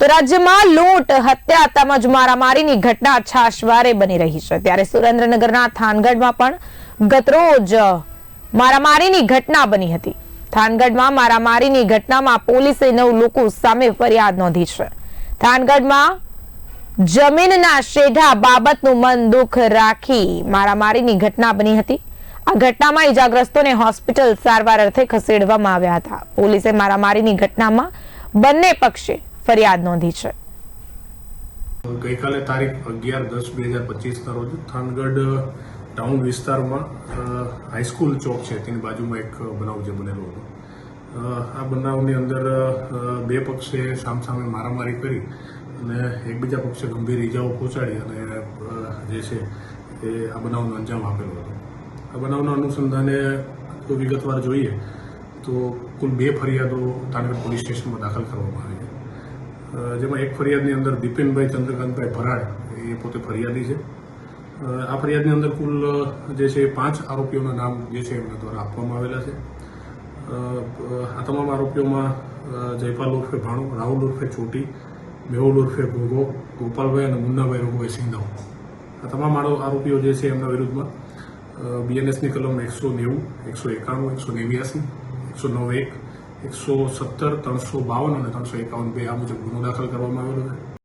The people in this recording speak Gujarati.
તો રાજ્યમાં લૂંટ, હત્યા તેમજ મારામારીની ઘટના છાશવારે બની રહી છે. ત્યારે સુરેન્દ્રનગરના થાનગઢમાં પણ ગતરોજ મારામારીની ઘટના બની હતી. થાનગઢમાં મારામારીની ઘટનામાં પોલીસે નવ લોકો સામે ફરિયાદ નોંધી છે. થાનગઢમાં જમીનના શેઢા બાબતનું મન દુઃખ રાખી મારામારીની ઘટના બની હતી. આ ઘટનામાં ઈજાગ્રસ્તોને હોસ્પિટલ સારવાર અર્થે ખસેડવામાં આવ્યા હતા. પોલીસે મારામારીની ઘટનામાં બંને પક્ષે ફરિયાદ નોંધી છે. ગઈકાલે તારીખ અગિયાર દસ બે હજાર પચીસના રોજ થાનગઢ ટાઉન વિસ્તારમાં હાઈસ્કૂલ ચોક છે. તેની બાજુમાં એક બનાવ જે બનેલો હતો. આ બનાવની અંદર બે પક્ષે સામસામે મારામારી કરી અને એકબીજા પક્ષે ગંભીર ઇજાઓ પહોંચાડી અને જે છે એ આ બનાવનો અંજામ આપેલો હતો. આ બનાવના અનુસંધાને વિગતવાર જોઈએ તો કુલ બે ફરિયાદો થાનગઢ પોલીસ સ્ટેશનમાં દાખલ કરવામાં આવી છે. જેમાં એક ફરિયાદની અંદર દીપેનભાઈ ચંદ્રકાંતભાઈ ભરાડ, એ પોતે ફરિયાદી છે. આ ફરિયાદની અંદર કુલ જે છે પાંચ આરોપીઓના નામ જે છે એમના દ્વારા આપવામાં આવેલા છે. આ તમામ આરોપીઓમાં જયપાલ ઉર્ફે ભાણુ, રાહુલ ઉર્ફે ચોટી, મેહુલ ઉર્ફે ભોગો, ગોપાલભાઈ અને મુન્નાભાઈ રોગોએ સિંધાવ આ તમામ આરો- આરોપીઓ જે છે એમના વિરુદ્ધમાં બીએનએસની કલમ એકસો નેવું, એકસો એકાણું, એકસો નેવ્યાસી, એકસો નવ એક એકસો સત્તર, ત્રણસો બાવન અને ત્રણસો એકાવન બે આ મુજબ ગુનો દાખલ કરવામાં આવેલો છે.